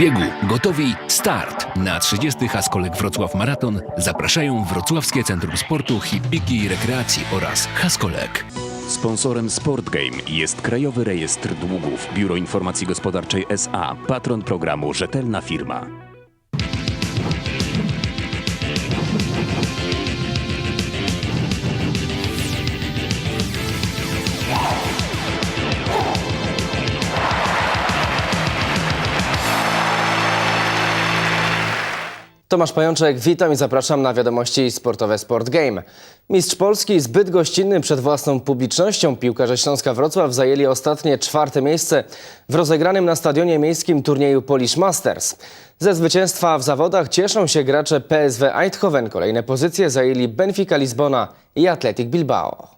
biegu, gotowi, start! Na 30. Haskolek Wrocław Maraton zapraszają Wrocławskie Centrum Sportu, Hipiki i Rekreacji oraz Haskolek. Sponsorem SportGame jest Krajowy Rejestr Długów, Biuro Informacji Gospodarczej SA, patron programu Rzetelna Firma. Tomasz Pajączek, witam i zapraszam na wiadomości sportowe Sport Game. Mistrz Polski zbyt gościnny przed własną publicznością. Piłkarze Śląska Wrocław zajęli ostatnie czwarte miejsce w rozegranym na stadionie miejskim turnieju Polish Masters. Ze zwycięstwa w zawodach cieszą się gracze PSW Eindhoven. Kolejne pozycje zajęli Benfica Lizbona i Athletic Bilbao.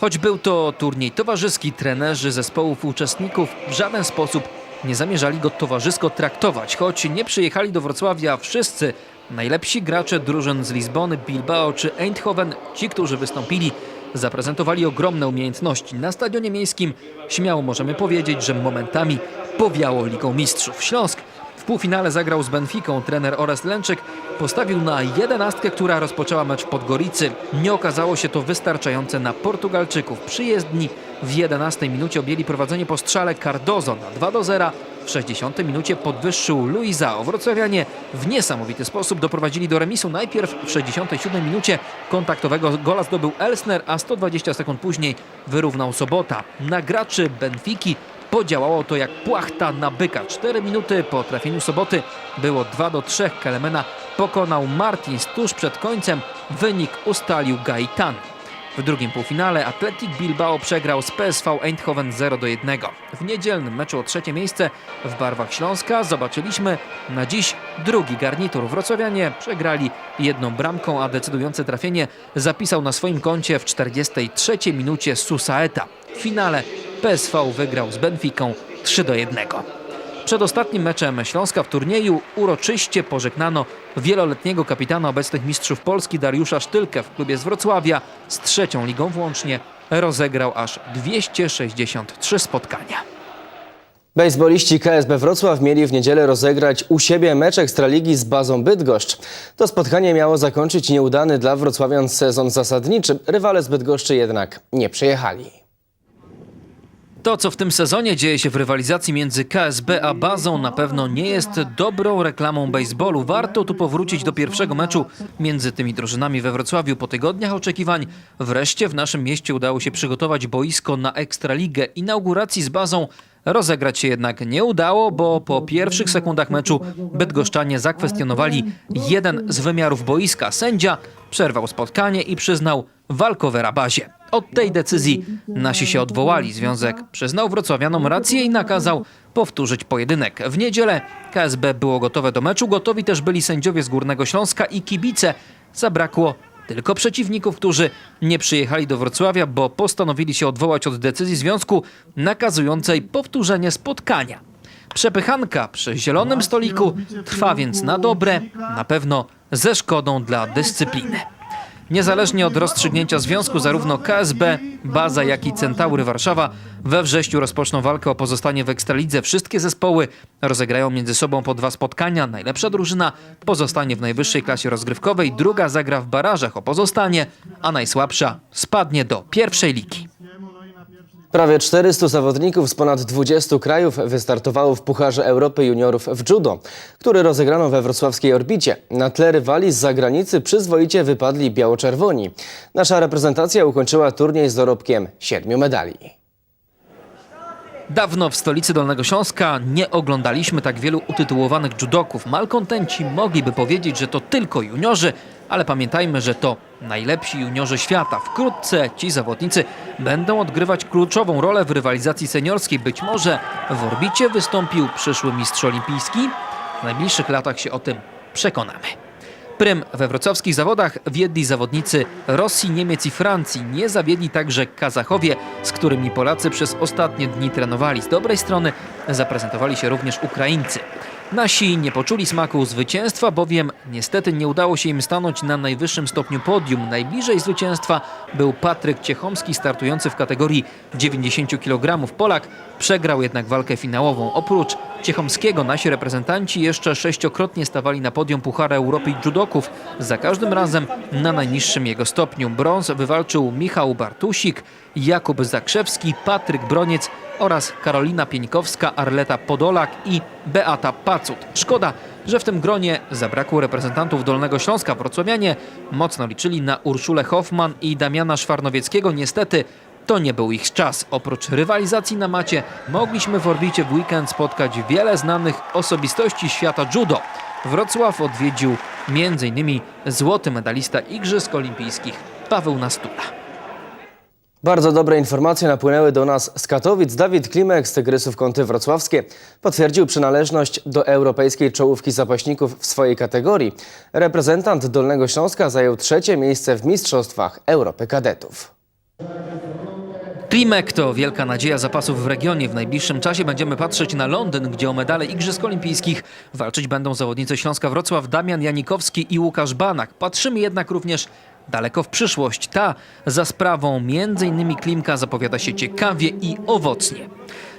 Choć był to turniej towarzyski, trenerzy zespołów uczestników w żaden sposób nie zamierzali go towarzysko traktować. Choć nie przyjechali do Wrocławia wszyscy najlepsi gracze drużyn z Lizbony, Bilbao czy Eindhoven, ci, którzy wystąpili, zaprezentowali ogromne umiejętności. Na stadionie miejskim śmiało możemy powiedzieć, że momentami powiało Ligą Mistrzów. Śląsk w półfinale zagrał z Benfiką. Trener Orest Lęczyk postawił na jedenastkę, która rozpoczęła mecz w Podgoricy. Nie okazało się to wystarczające na Portugalczyków. Przyjezdni w 11 minucie objęli prowadzenie po strzale Cardozo na 2 do 0. W 60 minucie podwyższył Luizao. Wrocławianie w niesamowity sposób doprowadzili do remisu. Najpierw w 67 minucie kontaktowego gola zdobył Elsner, a 120 sekund później wyrównał Sobota. Na graczy Benfiki Podziałało to jak płachta na byka. 4 minuty po trafieniu soboty było 2 do 3. Kelemena pokonał Martins tuż przed końcem. Wynik ustalił Gaitan. W drugim półfinale Athletic Bilbao przegrał z PSV Eindhoven 0 do 1. W niedzielnym meczu o trzecie miejsce w barwach Śląska zobaczyliśmy na dziś drugi garnitur. Wrocławianie przegrali jedną bramką, a decydujące trafienie zapisał na swoim koncie w 43 minucie Susaeta. W finale PSV wygrał z Benfiką 3 do 1. Przed ostatnim meczem Śląska w turnieju uroczyście pożegnano wieloletniego kapitana obecnych mistrzów Polski Dariusza Sztylkę w klubie z Wrocławia. Z trzecią ligą włącznie rozegrał aż 263 spotkania. Bejsboliści KSB Wrocław mieli w niedzielę rozegrać u siebie mecz Ekstraligi z bazą Bydgoszcz. To spotkanie miało zakończyć nieudany dla wrocławian sezon zasadniczy. Rywale z Bydgoszczy jednak nie przyjechali. To, co w tym sezonie dzieje się w rywalizacji między KSB a Bazą, na pewno nie jest dobrą reklamą baseballu. Warto tu powrócić do pierwszego meczu między tymi drużynami we Wrocławiu. Po tygodniach oczekiwań wreszcie w naszym mieście udało się przygotować boisko na Ekstraligę. Inauguracji z Bazą rozegrać się jednak nie udało, bo po pierwszych sekundach meczu bydgoszczanie zakwestionowali jeden z wymiarów boiska. Sędzia przerwał spotkanie i przyznał walkowe rabazie. Od tej decyzji nasi się odwołali. Związek przyznał wrocławianom rację i nakazał powtórzyć pojedynek. W niedzielę KSB było gotowe do meczu, gotowi też byli sędziowie z Górnego Śląska i kibice. Zabrakło tylko przeciwników, którzy nie przyjechali do Wrocławia, bo postanowili się odwołać od decyzji związku nakazującej powtórzenie spotkania. Przepychanka przy zielonym stoliku trwa więc na dobre, na pewno ze szkodą dla dyscypliny. Niezależnie od rozstrzygnięcia związku, zarówno KSB, Baza, jak i Centaury Warszawa we wrześniu rozpoczną walkę o pozostanie w Ekstralidze. Wszystkie zespoły rozegrają między sobą po dwa spotkania. Najlepsza drużyna pozostanie w najwyższej klasie rozgrywkowej, druga zagra w barażach o pozostanie, a najsłabsza spadnie do pierwszej ligi. Prawie 400 zawodników z ponad 20 krajów wystartowało w Pucharze Europy Juniorów w judo, który rozegrano we wrocławskiej orbicie. Na tle rywali z zagranicy przyzwoicie wypadli biało-czerwoni. Nasza reprezentacja ukończyła turniej z dorobkiem siedmiu medali. Dawno w stolicy Dolnego Śląska nie oglądaliśmy tak wielu utytułowanych judoków. Malkontenci mogliby powiedzieć, że to tylko juniorzy, ale pamiętajmy, że to najlepsi juniorzy świata. Wkrótce ci zawodnicy będą odgrywać kluczową rolę w rywalizacji seniorskiej. Być może w orbicie wystąpił przyszły mistrz olimpijski. W najbliższych latach się o tym przekonamy. Prym we wrocławskich zawodach wiedli zawodnicy Rosji, Niemiec i Francji. Nie zawiedli także Kazachowie, z którymi Polacy przez ostatnie dni trenowali. Z dobrej strony zaprezentowali się również Ukraińcy. Nasi nie poczuli smaku zwycięstwa, bowiem niestety nie udało się im stanąć na najwyższym stopniu podium. Najbliżej zwycięstwa był Patryk Ciechomski, startujący w kategorii 90 kg. Polak przegrał jednak walkę finałową. Oprócz Ciechomskiego nasi reprezentanci jeszcze sześciokrotnie stawali na podium Puchara Europy judoków, za każdym razem na najniższym jego stopniu. Brąz wywalczył Michał Bartusik, Jakub Zakrzewski, Patryk Broniec oraz Karolina Pieńkowska, Arleta Podolak i Beata Pacut. Szkoda, że w tym gronie zabrakło reprezentantów Dolnego Śląska. Wrocławianie mocno liczyli na Urszulę Hoffman i Damiana Szwarnowieckiego. Niestety to nie był ich czas. Oprócz rywalizacji na macie mogliśmy w orbicie w weekend spotkać wiele znanych osobistości świata judo. Wrocław odwiedził m.in. złoty medalista Igrzysk Olimpijskich Paweł Nastula. Bardzo dobre informacje napłynęły do nas z Katowic. Dawid Klimek z Tygrysów Kąty Wrocławskie potwierdził przynależność do europejskiej czołówki zapaśników w swojej kategorii. Reprezentant Dolnego Śląska zajął trzecie miejsce w Mistrzostwach Europy Kadetów. Klimek to wielka nadzieja zapasów w regionie. W najbliższym czasie będziemy patrzeć na Londyn, gdzie o medale Igrzysk Olimpijskich walczyć będą zawodnicy Śląska Wrocław Damian Janikowski i Łukasz Banak. Patrzymy jednak również daleko w przyszłość. Ta za sprawą m.in. Klimka zapowiada się ciekawie i owocnie.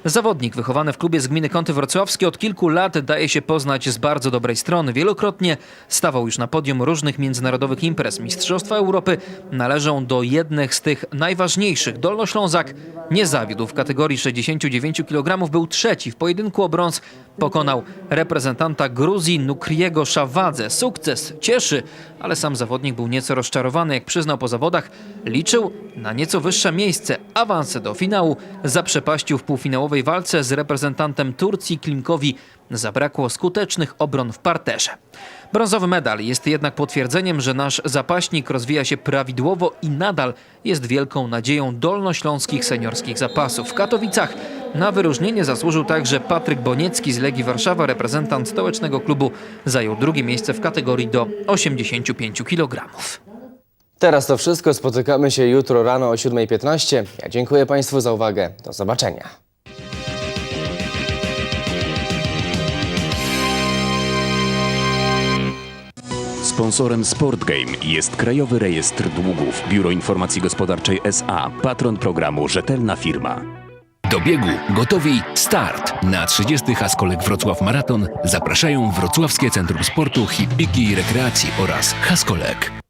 Zawodnik wychowany w klubie z gminy Kąty Wrocławskie od kilku lat daje się poznać z bardzo dobrej strony. Wielokrotnie stawał już na podium różnych międzynarodowych imprez. Mistrzostwa Europy należą do jednych z tych najważniejszych. Dolnoślązak nie zawiódł w kategorii 69 kg, był trzeci w pojedynku o brąz. Pokonał reprezentanta Gruzji Nukriego Szawadze. Sukces cieszy, ale sam zawodnik był nieco rozczarowany. Jak przyznał po zawodach, liczył na nieco wyższe miejsce. Awans do finału zaprzepaścił w półfinałowej walce z reprezentantem Turcji Klimkowi. Zabrakło skutecznych obron w parterze. Brązowy medal jest jednak potwierdzeniem, że nasz zapaśnik rozwija się prawidłowo i nadal jest wielką nadzieją dolnośląskich seniorskich zapasów. W Katowicach na wyróżnienie zasłużył także Patryk Boniecki z Legii Warszawa. Reprezentant stołecznego klubu zajął drugie miejsce w kategorii do 85 kg. Teraz to wszystko. Spotykamy się jutro rano o 7.15. Ja dziękuję Państwu za uwagę. Do zobaczenia. Sponsorem Sportgame jest Krajowy Rejestr Długów, Biuro Informacji Gospodarczej SA, patron programu Rzetelna Firma. Do biegu gotowi start! Na 30. Haskolek Wrocław Maraton zapraszają Wrocławskie Centrum Sportu, Hipiki i Rekreacji oraz Haskolek.